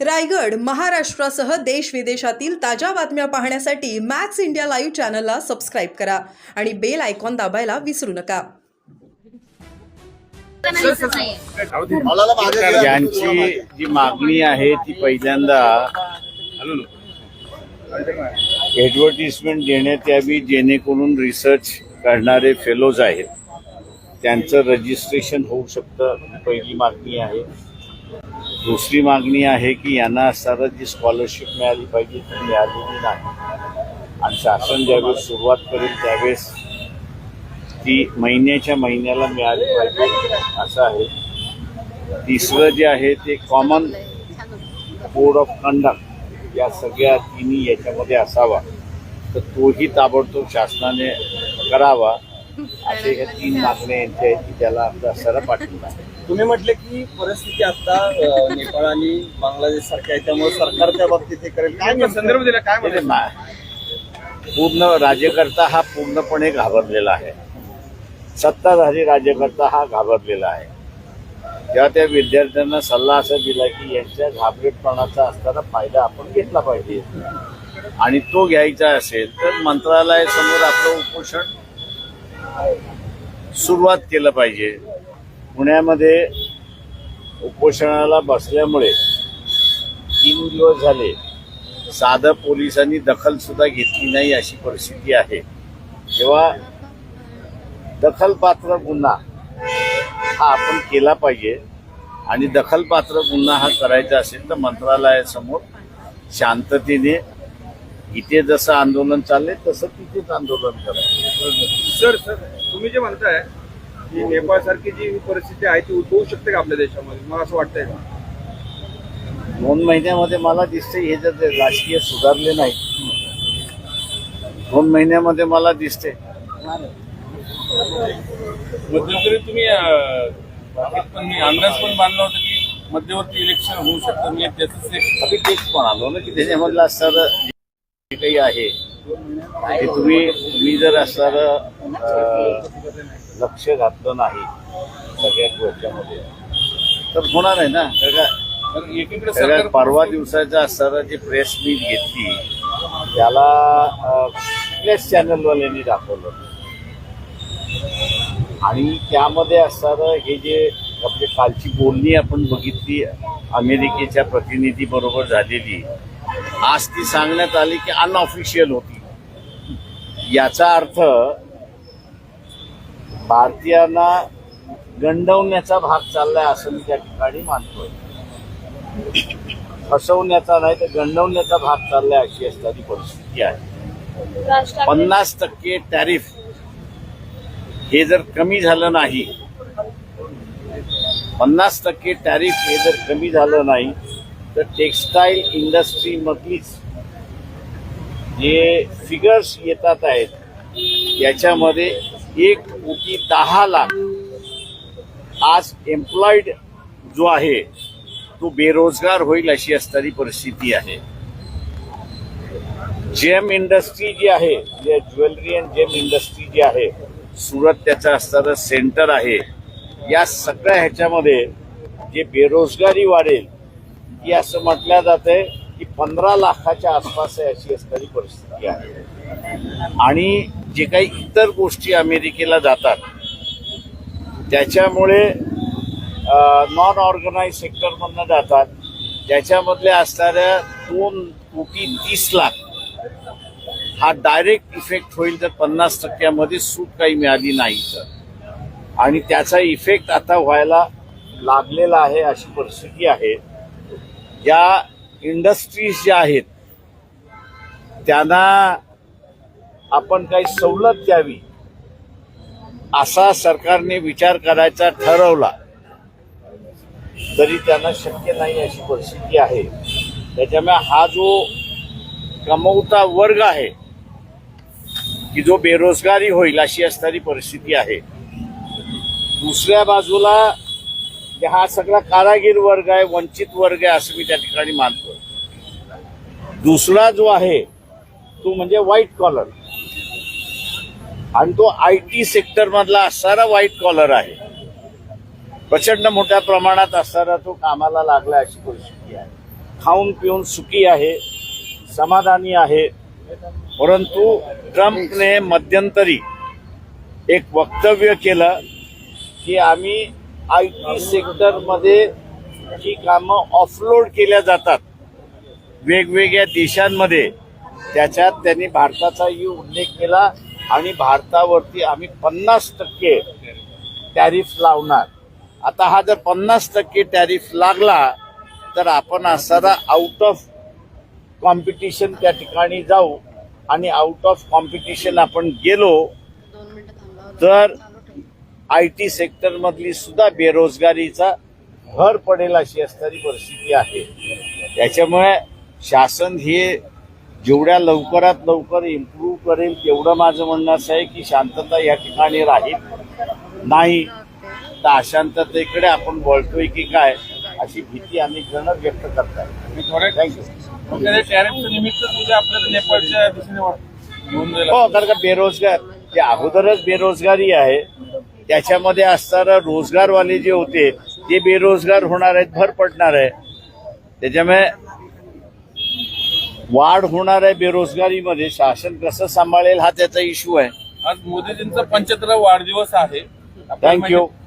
रायगड महाराष्ट्रासह देश विदेशातील ताज्या बातम्या पाहण्यासाठी मॅक्स इंडिया लाईव्ह चॅनलला सबस्क्राईब करा आणि बेल आयकॉन दाबायला विसरू नका. यांची जी मागणी आहे ती पहिल्यांदा ॲडव्हर्टिजमेंट देण्यात यावी जेणेकरून रिसर्च करणारे फेलोज आहेत. त्यांचं रजिस्ट्रेशन होऊ शकतं पहिली मागणी आहे. दुसरी मागणी आहे की यांना असताना जी स्कॉलरशिप मिळाली पाहिजे ती मिळालेली नाही. आणि शासन ज्यावेळेस सुरुवात करेल त्यावेळेस ती महिन्याच्या महिन्याला मिळाली पाहिजे असं आहे. तिसरं जे आहे ते कॉमन कोड ऑफ कंडक्ट या सगळ्या तिन्ही याच्यामध्ये असावा. तर तोही ताबडतोब शासनाने करावा. असे ह्या तीन मागण्या यांच्या आहेत की त्याला आपला सरा पाठवून आहे. तुम्ही म्हटले की परिस्थिती आता नेपाळ आणि बांगलादेश सारख्या आहे त्यामुळे सरकार त्या बाबतीत हे करेल. काय संदर्भ दिला? काय म्हणजे पूर्ण राज्यकर्ता हा पूर्णपणे घाबरलेला आहे. सत्ताधारी राज्यकर्ता हा घाबरलेला आहे. तेव्हा त्या विद्यार्थ्यांना सल्ला असा दिला की यांच्या घाबरेटपणाचा असताना फायदा आपण घेतला पाहिजे. आणि तो घ्यायचा असेल तर मंत्रालयासमोर आपलं उपोषण सुरुवात केलं पाहिजे. पुण्यामध्ये उपोषणाला बसल्यामुळे तीन दिवस झाले. साधं पोलिसांनी दखलसुद्धा घेतली नाही अशी परिस्थिती आहे. तेव्हा दखलपात्र गुन्हा हा आपण केला पाहिजे आणि दखलपात्र गुन्हा हा करायचा असेल तर मंत्रालयासमोर शांततेने इथे जसं आंदोलन चाललंय तसं तिथेच आंदोलन करायचं सर सर तुम्ही जे म्हणताय की नेपाळ सारखी जी परिस्थिती आहे ती उद्भवू शकते का आपल्या देशामध्ये? मला असं वाटतंय का? दोन महिन्यामध्ये मला दिसते हे जर राजकीय सुधारले नाही दोन महिन्यामध्ये मला दिसते मध्यंतरी तुम्ही पण मी अंदाज पण बांधला होता की मध्यवर्ती इलेक्शन होऊ शकतं. मी त्याच एक तेच म्हणालो ना की त्याच्यामधलं असणारं जे काही आहे ते तुम्ही तुम्ही जर असणारं लक्ष घातलं नाही सगळ्या गोष्टीमध्ये तर होणार आहे ना? सगळ्यात परवा दिवसाचं असणारं जे प्रेस मीट घेतली त्याला कुठल्याच चॅनलवाल्यांनी दाखवलं. आणि त्यामध्ये असणारं हे जे आपली कालची बोलणी आपण बघितली अमेरिकेच्या प्रतिनिधी बरोबर झालेली आज ती सांगण्यात आली की अनऑफिशियल होती. याचा अर्थ भारतीयांना गंडवण्याचा भाग चाललाय असं मी त्या ठिकाणी मानतोय. फसवण्याचा नाही तर गंडवण्याचा भाग चाललाय अशी असणारी परिस्थिती आहे. पन्नास टक्के टॅरिफ हे जर कमी झालं नाही पन्नास टक्के टॅरिफ हे जर कमी झालं नाही तर टेक्स्टाईल इंडस्ट्रीमधलीच जे फिगर्स येतात आहेत याच्यामध्ये एक कोटी दहा लाख आज एम्प्लॉईड जो आहे तो बेरोजगार होईल अशी असणारी परिस्थिती आहे. जेम इंडस्ट्री जी आहे जे ज्वेलरी अँड जेम इंडस्ट्री जी आहे सुरत त्याचं असणारं सेंटर आहे. या सगळ्या ह्याच्यामध्ये जे बेरोजगारी वाढेल की असं म्हटलं जाते आहे की पंधरा लाखाच्या आसपास आहे अशी असणारी परिस्थिती आहे. आणि जे काही इतर गोष्टी अमेरिकेला जातात त्याच्यामुळे नॉन ऑर्गनाईज सेक्टरमधनं जातात. ज्याच्यामधल्या असणाऱ्या दोन कोटी तीस लाख हा डायरेक्ट इफेक्ट होईल तर पन्नास टक्क्यामध्ये सूट काही मिळाली नाही तर. आणि त्याचा इफेक्ट आता व्हायला लागलेला आहे अशी परिस्थिती आहे. या इंडस्ट्रीज ज्या आहेत त्यांना आपण काही सवलत द्यावी असा सरकारने विचार करायचा ठरवला. तरी त्यांना शक्य नाही अशी परिस्थिती आहे. त्याच्यामुळे हा जो कमवता वर्ग आहे की जो बेरोजगारी होईल अशी असणारी परिस्थिती आहे. दुसऱ्या बाजूला की हा सगळा कारागीर वर्ग आहे वंचित वर्ग आहे असं मी त्या ठिकाणी मानतो दुसरा जो आहे तो म्हणजे व्हाईट कॉलर आणि तो आय टी सेक्टरमधला असणारा व्हाईट कॉलर आहे. प्रचंड मोठ्या प्रमाणात असणारा तो कामाला लागला अशी परिस्थिती आहे. खाऊन पिऊन सुखी आहे समाधानी आहे. परंतु ट्रम्पने मध्यंतरी एक वक्तव्य केलं की आम्ही आय टी सेक्टरमध्ये जी कामं ऑफलोड केल्या जातात वेगवेगळ्या देशांमध्ये त्याच्यात त्यांनी भारताचाही उल्लेख केला आणि भारतावरती आम्ही पन्नास टक्के टॅरिफ लावणार. आता हा जर पन्नास टक्के टॅरिफ लागला तर आपण असताना आउट ऑफ कॉम्पिटिशन त्या ठिकाणी जाऊ आणि आउट ऑफ कॉम्पिटिशन आपण गेलो तर आय टी सेक्टरमधली सुद्धा बेरोजगारीचा भर पडेल अशी असणारी परिस्थिती आहे. त्याच्यामुळे शासन हे जेवढ्या लवकरात लवकर इम्प्रूव्ह करेल तेवढं माझं म्हणणं असं आहे की शांतता या ठिकाणी राहील. नाही तर अशांततेकडे आपण वळतोय की काय अशी भीती अनेक जण व्यक्त करतात मी थोड्या थँक्यू टॅरिफचं निमित्त तुझ्या आपल्याला नेपाळच्या दिशेने वाट- घेऊन जायला हो कारण का बेरोजगार जे अगोदरच बेरोजगारी आहे त्याच्यामध्ये असणारा रोजगारवाले जे होते ते बेरोजगार होणार आहेत भर पडणार आहे. त्याच्यामुळे वाढ होणार आहे बेरोजगारीमध्ये. शासन कसं सांभाळेल हा त्याचा इश्यू आहे. आज मोदीजींचा पंच्याहत्तरा वाढदिवस आहे. माहिती-